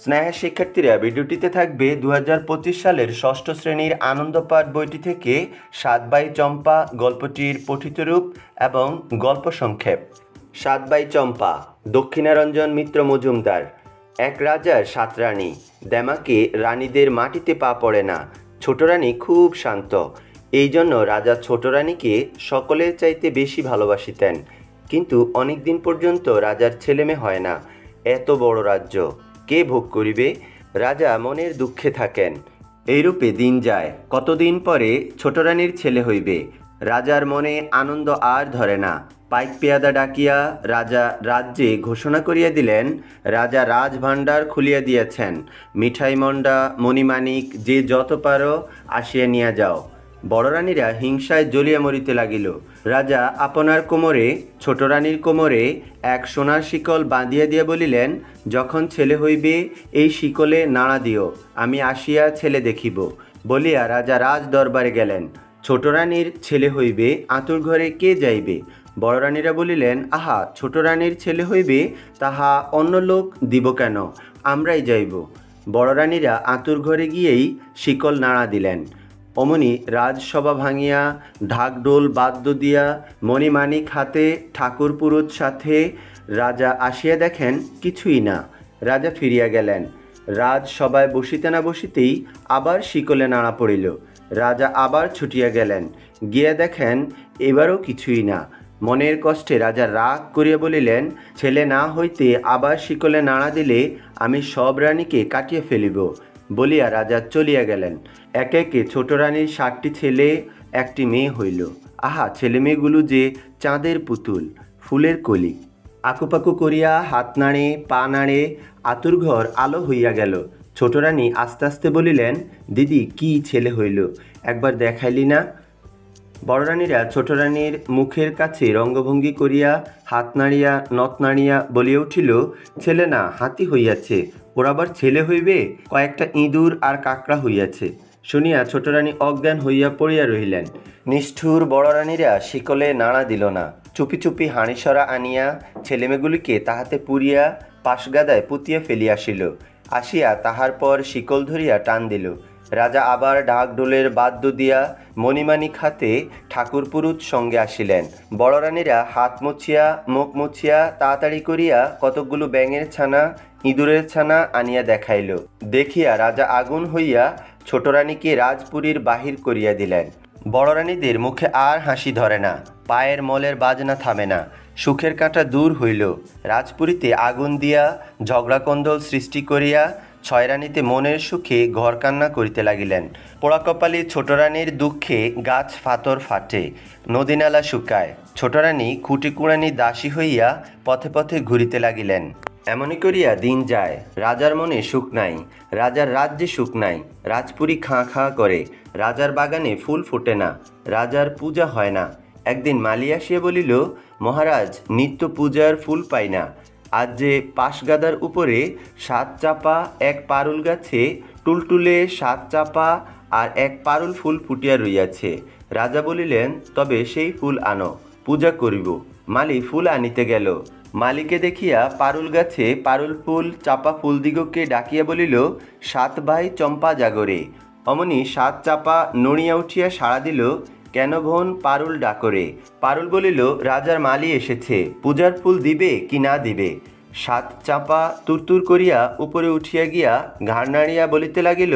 স্নেহের শিক্ষার্থীরা ভিডিওটিতে থাকবে দু হাজার পঁচিশ সালের ষষ্ঠ শ্রেণির আনন্দপাঠ বইটি থেকে সাত বাই চম্পা গল্পটির পঠিতরূপ এবং গল্প সংক্ষেপ। সাত বাই চম্পা, দক্ষিণারঞ্জন মিত্র মজুমদার। এক রাজার সাত রানী। দেমাকে রানীদের মাটিতে পা পড়ে না। ছোট রানী খুব শান্ত। এই জন্য রাজা ছোট রানীকে সকলের চাইতে বেশি ভালোবাসিতেন। কিন্তু অনেক দিন পর্যন্ত রাজার ছেলেমেয়ে হয় না। এত বড় রাজ্য। কে ভোগ করিবে? রাজা মনের দুঃখে থাকেন। এইরূপে দিন যায়। কতদিন পরে ছোট রানীর ছেলে হইবে। রাজার মনে আনন্দ আর ধরে না। পাইক পেয়াদা ডাকিয়া রাজা রাজ্যে ঘোষণা করিয়া দিলেন, রাজা রাজভাণ্ডার খুলিয়া দিয়েছেন। মিঠাই মন্ডা মণিমাণিক, যে যত পারো আসিয়া নিয়া যাও। বড় রানীরা হিংসায় জ্বলিয়া মরিতে লাগিল। রাজা আপনার কোমরে ছোট রানীর কোমরে এক সোনার শিকল বাঁধিয়া দিয়া বলিলেন, যখন ছেলে হইবে, এই শিকলে নাড়া দিও, আমি আসিয়া ছেলে দেখিব। বলিয়া রাজা রাজ দরবারে গেলেন। ছোট রানীর ছেলে হইবে, আঁতুর ঘরে কে যাইবে? বড় রানীরা বলিলেন, আহা ছোট রানীর ছেলে হইবে, তাহা অন্য লোক দিব কেন? আমরাই যাইব। বড় রানীরা আঁতুর ঘরে গিয়েই শিকল নাড়া দিলেন। অমনি রাজসভা ভাঙিয়া, ঢাকঢোল বাদ্য দিয়া মণিমাণিক হাতে ঠাকুর পুরুত সাথে রাজা আসিয়া দেখেন কিছুই না। রাজা ফিরিয়া গেলেন। রাজসভায় বসিতে না বসিতেই আবার শিকলে নাড়া পড়িল। রাজা আবার ছুটিয়া গেলেন। গিয়া দেখেন এবারও কিছুই না। মনের কষ্টে রাজা রাগ করিয়া বলিলেন, ছেলে না হইতে আবার শিকলে নাড়া দিলে আমি সব রানীকে কাটিয়ে ফেলিব। বলিয়া রাজা চলিয়া গেলেন। একে একে ছোট রানীর সাতটি ছেলে, একটি মেয়ে হইল। আহা, ছেলে মেয়েগুলো যে চাঁদের পুতুল, ফুলের কলি। আকুপাকু করিয়া হাত নাড়ে, পা নাড়ে আতুর ঘর আলো হইয়া গেল। ছোট রানী আস্তে আস্তে বলিলেন, দিদি, কি ছেলে হইল? একবার দেখাইলি না? বড় রানীরা ছোট রানীর মুখের কাছে রঙ্গভঙ্গি করিয়া হাত নাড়িয়া নথ নাড়িয়া বলিয়া উঠিল, ছেলে না, হাতি হইয়াছে। ওর আবার ছেলে হইবে? কয়েকটা ইঁদুর আর কাকড়া হইয়াছে। শুনিয়া ছোট রানী অজ্ঞান হইয়া পড়িয়া রহিলেন। নিষ্ঠুর বড় রানীরা শিকলে নাড়া দিল না। চুপি চুপি হাঁড়িসরা আনিয়া ছেলেমেয়েগুলিকে তাহাতে পুরিয়া পাশগাদায় পুতিয়া ফেলিয়া আসিল। আসিয়া তাহার পর শিকল ধরিয়া টান দিল। রাজা আবার ঢাক ঢোলের বাদ্য দিয়া মণিমাণিক হাতে ঠাকুর পুরুত সঙ্গে আসিলেন। বড় রানীরা হাত মুছিয়া, মুখ মুছিয়া, তাড়াতাড়ি করিয়া কতকগুলো ব্যাঙের ছানা ইঁদুরের ছানা আনিয়া দেখাইল। দেখিয়া রাজা আগুন হইয়া ছোট রানীকে রাজপুরীর বাহির করিয়া দিলেন। বড় রানীদের মুখে আর হাসি ধরে না, পায়ের মলের বাজনা থামে না, সুখের কাঁটা দূর হইল। রাজপুরীতে আগুন দিয়া ঝগড়াকন্দল সৃষ্টি করিয়া ছয় রানীতে মনের সুখে ঘর কান্না করিতে লাগিলেন। পোড়াকপালি ছোট রানীর দুঃখে গাছ ফাতর ফাটে, নদীনালা শুকায়। ছোট রানী খুঁটি কুড়ানি দাসী হইয়া পথে পথে ঘুরিতে লাগিলেন। এমনই করিয়া দিন যায়, রাজার মনে সুখ নাই, রাজার রাজ্যে সুখ নাই, রাজপুরী খাঁ খাঁ করে, রাজার বাগানে ফুল ফোটে না, রাজার পূজা হয় না। একদিন মালি আসিয়া বলিল, মহারাজ, নিত্য পূজার ফুল পাই না, আজ যে পাশগাদার উপরে সাত চাপা, এক পারুল গাছে, টুলটুলে সাত চাপা আর এক পারুল ফুল ফুটিয়া রইয়াছে। রাজা বলিলেন, তবে সেই ফুল আনো, পূজা করিব। মালি ফুল আনিতে গেল। মালিকে দেখিয়া পারুল গাছে পারুল ফুল, চাপা ফুল দিগকে ডাকিয়া বলিল, সাত ভাই চম্পা জাগরে। অমনি সাত চাপা নড়িয়া উঠিয়া সাড়া দিল, কেন বোন পারুল ডাকরে? পারুল বলিল, রাজার মালি এসেছে, পূজার ফুল দিবে কি না দিবে? সাত চাপা তুরতুর করিয়া উপরে উঠিয়া গিয়া ঘাড় নাড়িয়া বলিতে লাগিল,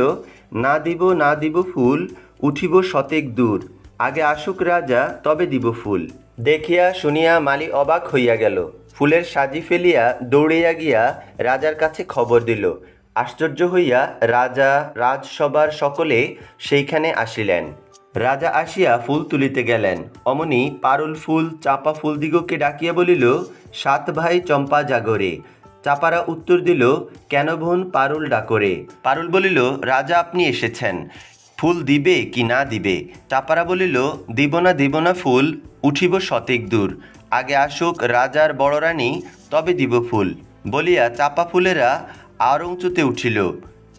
না দিব না দিব ফুল, উঠিব শতেক দূর। আগে আসুক রাজা, তবে দিব ফুল। দেখিয়া শুনিয়া মালি অবাক হইয়া গেল। ফুলের সাজি ফেলিয়া দৌড়িয়া গিয়া রাজার কাছে খবর দিল। আশ্চর্য হইয়া রাজা, রাজসভার সকলে সেইখানে আসিলেন। রাজা আসিয়া ফুল তুলিতে গেলেন। অমনি পারুল ফুল, চাপা ফুল দিগকে ডাকিয়া বলিল, সাত ভাই চম্পা জাগরে। চাপারা উত্তর দিল, কেন বোন পারুল ডাকরে? পারুল বলিল, রাজা আপনি এসেছেন। ফুল দিবে কি না দিবে? চাপারা বলিল, দিব না দিব না ফুল, উঠিব শতেক দূর। আগে আসুক রাজার বড় রানী, তবে দিব ফুল। বলিয়া চাপা ফুলেরা আর উঁচুতে উঠিল।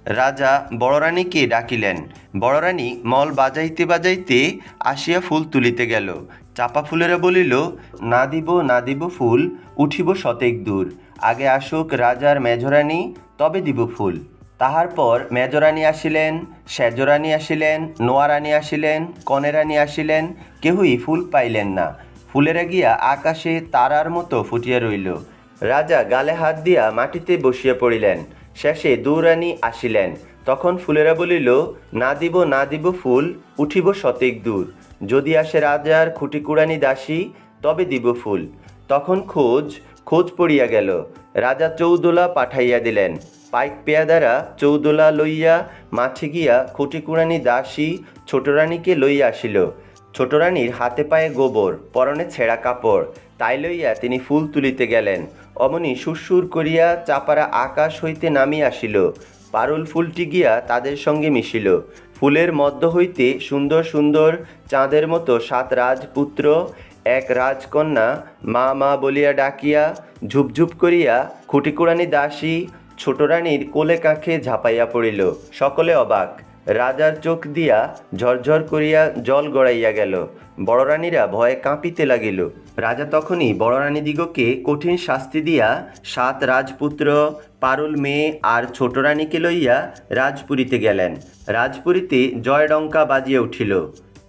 রাজা বড় রানীকে ডাকিলেন। বড় রানী মল বাজাইতে বাজাইতে আসিয়া ফুল তুলিতে গেল। চাপা ফুলেরা বলিল, না দিব না দিব ফুল, উঠিব শতেক দূর। আগে আসুক রাজার মেজরানী, তবে দিব ফুল। তাহার পর মেজরানী আসিলেন, সেজরানী আসিলেন, নোয়ারানী আসিলেন, কনেরানী আসিলেন, কেহই ফুল পাইলেন না। ফুলেরা গিয়া আকাশে তারার মতো ফুটিয়া রইল। রাজা গালে হাত দিয়া মাটিতে বসিয়া পড়িলেন। শেষে দৌরানী আসিলেন। তখন ফুলেরা বলিল, না দিব না দিব ফুল, উঠিব শতেক দূর। যদি আসে রাজার খুঁটিকুড়ানি দাসী, তবে দিব ফুল। তখন খোঁজ খোঁজ পড়িয়া গেল। রাজা চৌদোলা পাঠাইয়া দিলেন। পাইক পেয়াদারা চৌদোলা লইয়া মাঠে গিয়া খুঁটিকুড়ানি দাসী ছোটরানীকে লইয়া আসিল। ছোটরানীর হাতে পায়ে গোবর, পরনে ছেঁড়া কাপড়, তাই লইয়া তিনি ফুল তুলিতে গেলেন। অমনি সুরসুর করিয়া চাপারা আকাশ হইতে নামিয়া আসিল। পারুল ফুলটি গিয়া তাদের সঙ্গে মিশিল। ফুলের মধ্য হইতে সুন্দর সুন্দর চাঁদের মতো সাত রাজপুত্র, এক রাজকন্যা মা মা বলিয়া ডাকিয়া ঝুপঝুপ করিয়া খুঁটিকুড়ানি দাসী ছোট রানীর কোলে কাঁখে ঝাঁপাইয়া পড়িল। সকলে অবাক। রাজার চোখ দিয়া ঝরঝর করিয়া জল গড়াইয়া গেল। বড় রানীরা ভয়ে কাঁপিতে লাগিল। রাজা তখনই বড় রানীদিগকে কঠিন শাস্তি দিয়া সাত রাজপুত্র, পারুল মেয়ে আর ছোট রানীকে লইয়া রাজপুরীতে গেলেন। রাজপুরীতে জয়ডঙ্কা বাজিয়া উঠিল।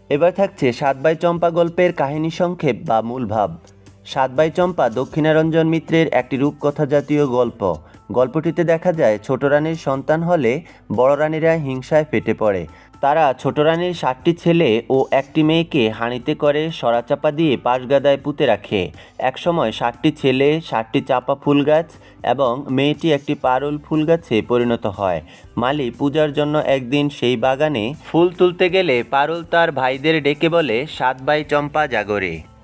এবার থাকছে সাতবাই চম্পা গল্পের কাহিনী সংক্ষেপ বা মূল ভাব। সাতবাই চম্পা দক্ষিণারঞ্জন মিত্রের একটি রূপকথা জাতীয় গল্প। গল্পটিতে দেখা যায়, ছোট রানীর সন্তান হলে বড় রানীরা হিংসায় ফেটে পড়ে। তারা ছোট রানীর সাতটি ছেলে ও একটি মেয়েকে হাঁড়িতে করে সরাচাপা দিয়ে পাশগাদায় পুঁতে রাখে। একসময় সাতটি ছেলে, সাতটি চাপা ফুল গাছ এবং মেয়েটি একটি পারুল ফুল গাছে পরিণত হয়। মালি পূজার জন্য একদিন সেই বাগানে ফুল তুলতে গেলে পারুল তার ভাইদের ডেকে বলে, সাত বাই চম্পা জাগরে।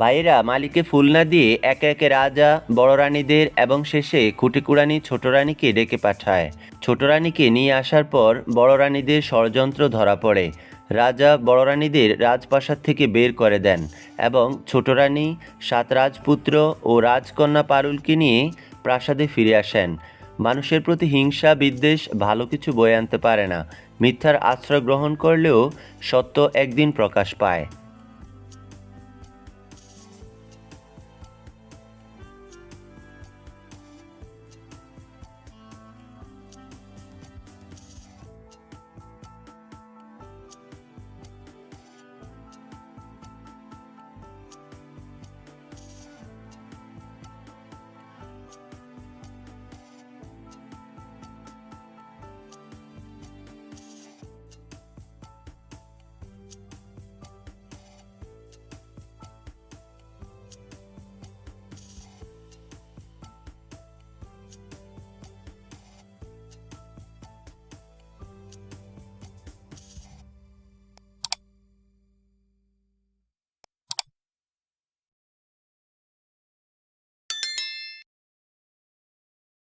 ভাইয়েরা, মালিকে ফুল না দিয়ে একে একে রাজা বড় রানীদের এবং শেষে খুঁটিকুড়ানি ছোট রানীকে ডেকে পাঠায়। ছোট রানীকে নিয়ে আসার পর বড় রানীদের ষড়যন্ত্র ধরা পড়ে। রাজা বড় রানীদের রাজপ্রাসাদ থেকে বের করে দেন এবং ছোট রানী সাত রাজপুত্র ও রাজকন্যা পারুলকে নিয়ে প্রাসাদে ফিরে আসেন। মানুষের প্রতি হিংসা, বিদ্বেষ ভালো কিছু বয়ে আনতে পারে না। মিথ্যার আশ্রয় গ্রহণ করলেও সত্য একদিন প্রকাশ পায়।